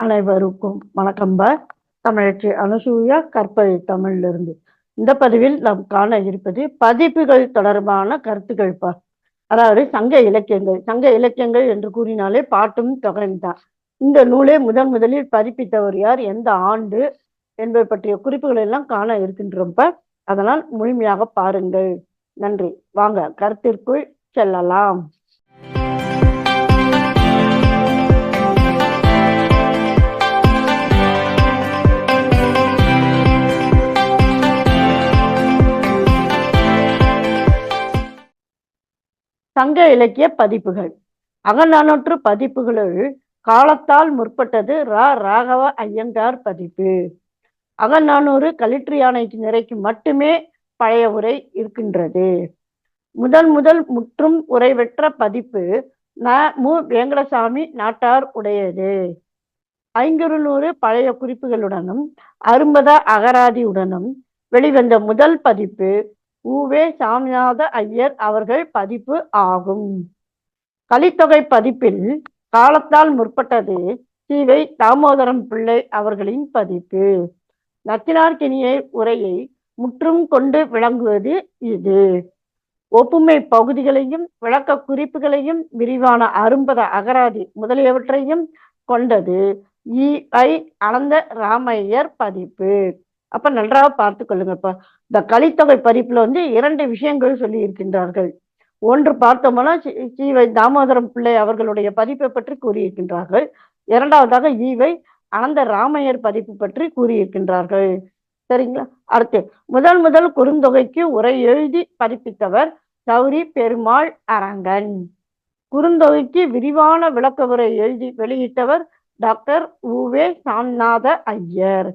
அனைவருக்கும் வணக்கம்ப தமிழச்சி அனுசூயா கற்பழி தமிழிலிருந்து. இந்த பதிவில் நாம் காண இருப்பது பதிப்புகள் தொடர்பான கருத்துக்கள் பா. அதாவது சங்க இலக்கியங்கள். சங்க இலக்கியங்கள் என்று கூறினாலே பாட்டும் தொகையும் தான். இந்த நூலை முதன் முதலில் பதிப்பித்தவர் யார்? எந்த ஆண்டு? என்பது பற்றிய குறிப்புகள் எல்லாம் காண இருக்கின்றப்ப அதனால் முழுமையாக பாருங்கள். நன்றி. வாங்க கருத்திற்குள் செல்லலாம். சங்க இலக்கிய பதிப்புகள். அகநானூற்று பதிப்புகளுள் காலத்தால் முற்பட்டது ரா. ராகவ ஐயங்கார் பதிப்பு. அகநானூறு களிற்று யானைக்கு நிறைக்கு மட்டுமே பழைய உரை இருக்கின்றது. முதல் முதல் முற்றும் உரைவெற்ற பதிப்பு ந. மு. வேங்கடசாமி நாட்டார் உடையது. ஐங்குறுநூறு பழைய குறிப்புகளுடனும் அரும்பத அகராதியுடனும் வெளிவந்த முதல் பதிப்பு உவே சாமிநாத ஐயர் அவர்கள் பதிப்பு ஆகும். கலித்தொகை பதிப்பில் காலத்தால் முற்பட்டது சீவை தாமோதரம் பிள்ளை அவர்களின் பதிப்பு. நச்சினார்கினியை உரையை முற்றும் கொண்டு விளங்குவது இது. ஒப்புமை பகுதிகளையும் விளக்க குறிப்புகளையும் விரிவான அரும்பத அகராதி முதலியவற்றையும் கொண்டது இ. ஐ. அனந்த ராமையர் பதிப்பு. அப்ப நன்றாக பார்த்து கொள்ளுங்கப்பா. இந்த கலித்தொகை பதிப்புல வந்து இரண்டு விஷயங்கள் சொல்லி இருக்கின்றார்கள் ஒன்று பார்த்தோம்னா சீவை தாமோதரம் பிள்ளை அவர்களுடைய பதிப்பை பற்றி கூறியிருக்கின்றார்கள். இரண்டாவதாக ஈவை அனந்த ராமையர் பதிப்பு பற்றி கூறியிருக்கின்றார்கள். சரிங்களா? அடுத்து முதல் முதல் குறுந்தொகைக்கு உரை எழுதி பதிப்பித்தவர் சௌரி பெருமாள் அரங்கன். குறுந்தொகைக்கு விரிவான விளக்க உரை எழுதி வெளியிட்டவர் டாக்டர் உவே சாம்நாத ஐயர்.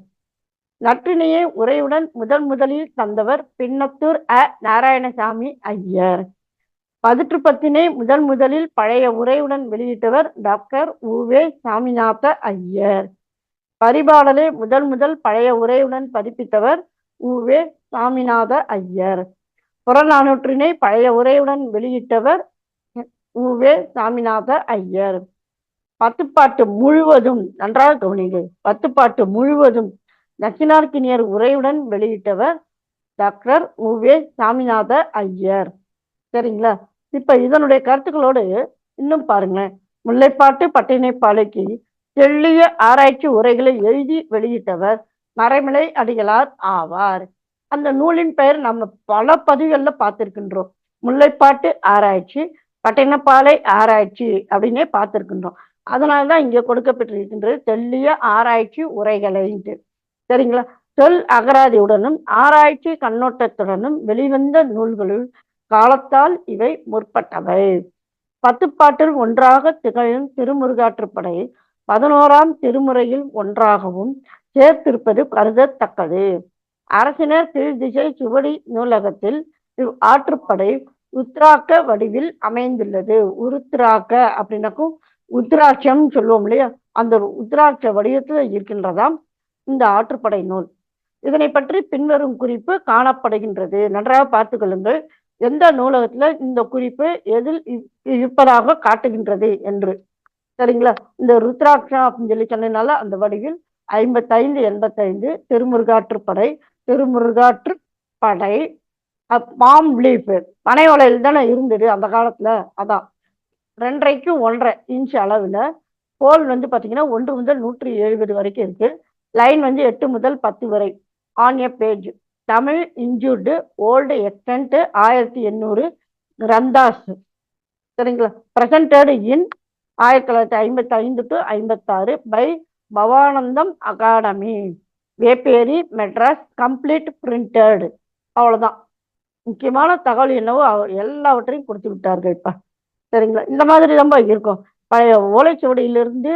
நற்றினையை உரையுடன் முதன் முதலில் தந்தவர் பின்னத்தூர் அ. நாராயணசாமி ஐயர். பதிற்று பத்தினை முதன் முதலில் பழைய உரையுடன் வெளியிட்டவர் டாக்டர் உவே சாமிநாத ஐயர். பரிபாடலை முதல் முதல் பழைய உரையுடன் பதிப்பித்தவர் உவே சாமிநாத ஐயர். புறநானூற்றினை பழைய உரையுடன் வெளியிட்டவர் உவே சாமிநாத ஐயர். பத்துப்பாட்டு முழுவதும் நன்றாக கவனிங்கள் பத்துப்பாட்டு முழுவதும் நச்சினார்க்கினியர் உரையுடன் வெளியிட்டவர் டாக்டர் உவே சாமிநாத ஐயர். சரிங்களா? இப்ப இதனுடைய கருத்துக்களோடு இன்னும் பாருங்களேன். முல்லைப்பாட்டு பட்டினைப்பாலைக்கு தெள்ளிய ஆராய்ச்சி உரைகளை எழுதி வெளியிட்டவர் மறைமலை அடிகளார் ஆவார். அந்த நூலின் பெயர் நம்ம பல பதிவுகளில் பார்த்திருக்கின்றோம். முல்லைப்பாட்டு ஆராய்ச்சி பட்டினப்பாலை ஆராய்ச்சி அப்படின்னே பார்த்திருக்கின்றோம். அதனால்தான் இங்கே கொடுக்கப்பட்டிருக்கின்றது தெள்ளிய ஆராய்ச்சி உரைகளைன்ட்டு. சரிங்களா? தொல் அகராதியுடனும் ஆராய்ச்சி கண்ணோட்டத்துடனும் வெளிவந்த நூல்களுள் காலத்தால் இவை முற்பட்டவை. பத்துப்பாட்டில் ஒன்றாக திகழும் திருமுருகாற்றுப்படை பதினோராம் திருமுறையில் ஒன்றாகவும் சேர்த்திருப்பது கருதத்தக்கது. அரசினர் திருதிசை சுவடி நூலகத்தில் இவ் ஆற்றுப்படை உத்ராக்க வடிவில் அமைந்துள்ளது. உருத்ராக்க அப்படின்னாக்கும் உத்ராட்சம் சொல்லுவோம் இல்லையா? அந்த உத்ராட்ச வடிவத்தில் இருக்கின்றதாம் இந்த ஆற்றுப்படை நூல். இதனை பற்றி பின்வரும் குறிப்பு காணப்படுகின்றது. நன்றாக பார்த்து கொள்ளுங்கள். எந்த நூலகத்துல இந்த குறிப்பு எதில் இருப்பதாக காட்டுகின்றது என்று. சரிங்களா? இந்த ருத்ராட்சம் அப்படின்னு சொல்லி சொன்னதுனால அந்த வடிவில் ஐம்பத்தைந்து எண்பத்தைந்து திருமுருகாற்றுப்படை திருமுருகாற்று படை பாம் லீஃப் பனை வலையில் தானே இருந்தது அந்த காலத்துல. அதான். ரெண்டரைக்கு ஒன்றரை இன்ச் அளவுல. கோல் வந்து பாத்தீங்கன்னா ஒன்று முதல் நூற்றி எழுபது வரைக்கும் இருக்கு. லைன் வந்து எட்டு முதல் பத்து வரை. On a page Tamil injured old extent ஆயிரத்தி எண்ணூறு கிரந்தாஸ் சரிங்களா? பிரசன்டட் இன் ஆயிரத்தி தொள்ளாயிரத்தி ஐம்பத்தி ஐந்து டு ஐம்பத்தாறு by Bhavanandam academy Vepery Madras complete printed அவ்வளோதான் முக்கியமான தகவல் என்னவோ எல்லாவற்றையும் கொடுத்து விட்டார்கள். இப்போ சரிங்களா? இந்த மாதிரி ரொம்ப இருக்கும். பழைய ஓலைச்சுவடியிலிருந்து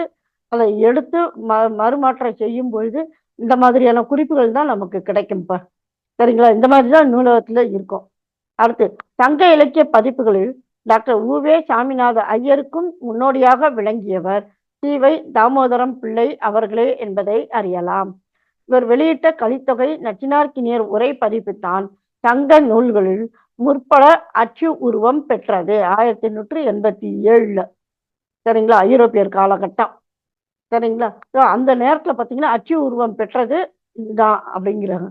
அதை எடுத்து ம மறுமாற்றம் செய்யும் பொழுது இந்த மாதிரியான குறிப்புகள் தான் நமக்கு கிடைக்கும்ப்பா. சரிங்களா? இந்த மாதிரி தான் நூலகத்தில் இருக்கும். அடுத்து சங்க இலக்கிய பதிப்புகளில் டாக்டர் உவே சாமிநாத ஐயருக்கும் முன்னோடியாக விளங்கியவர் சீவை தாமோதரம் பிள்ளை அவர்களே என்பதை அறியலாம். இவர் வெளியிட்ட கலித்தொகை நச்சினார்கினியர் உரை பதிப்புத்தான் சங்க நூல்களில் முற்பட அச்சு உருவம் பெற்றது. ஆயிரத்தி எண்ணூற்றி எண்பத்தி ஏழுல. சரிங்களா? ஐரோப்பியர் காலகட்டம். சரிங்களா? அந்த நேரத்துல பாத்தீங்கன்னா அச்சு உருவம் பெற்றது இதுதான் அப்படிங்கிறாங்க.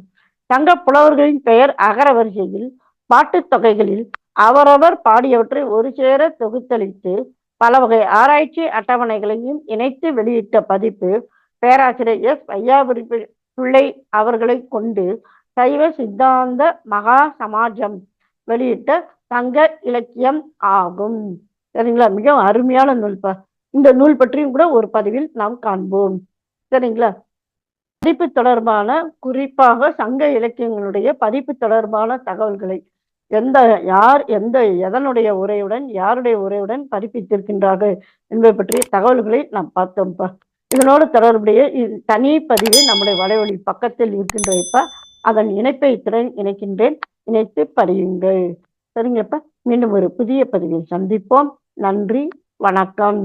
சங்க புலவர்களின் பெயர் அகர வரிசையில் பாட்டுத் தொகைகளில் அவரவர் பாடியவற்றை ஒரு சேர தொகுத்தளித்து பல வகை ஆராய்ச்சி அட்டவணைகளையும் இணைத்து வெளியிட்ட பதிப்பு பேராசிரியர் எஸ். வையாபுரி பிள்ளை அவர்களை கொண்டு சைவ சித்தாந்த மகா சமாஜம் வெளியிட்ட சங்க இலக்கியம் ஆகும். சரிங்களா? மிகவும் அருமையான நூல்பா இந்த நூல் பற்றியும் கூட ஒரு பதிவில் நாம் காண்போம். சரிங்களா? பதிப்பு தொடர்பான குறிப்பாக சங்க இலக்கியங்களுடைய பதிப்பு தொடர்பான தகவல்களை எந்த யார் எந்த எதனுடைய உரையுடன் யாருடைய உரையுடன் பதிப்பித்திருக்கின்றார்கள் என்பதை பற்றிய தகவல்களை நாம் பார்த்தோம்ப்பா. இதனோடு தொடர்புடைய தனி பதிவு நம்முடைய வலைவழி பக்கத்தில் இருக்கின்றப்ப அதன் இணைப்பை திறன் இணைக்கின்றேன். இணைத்து படியுங்கள் சரிங்கப்பா. மீண்டும் ஒரு புதிய பதிவில் சந்திப்போம். நன்றி. வணக்கம்.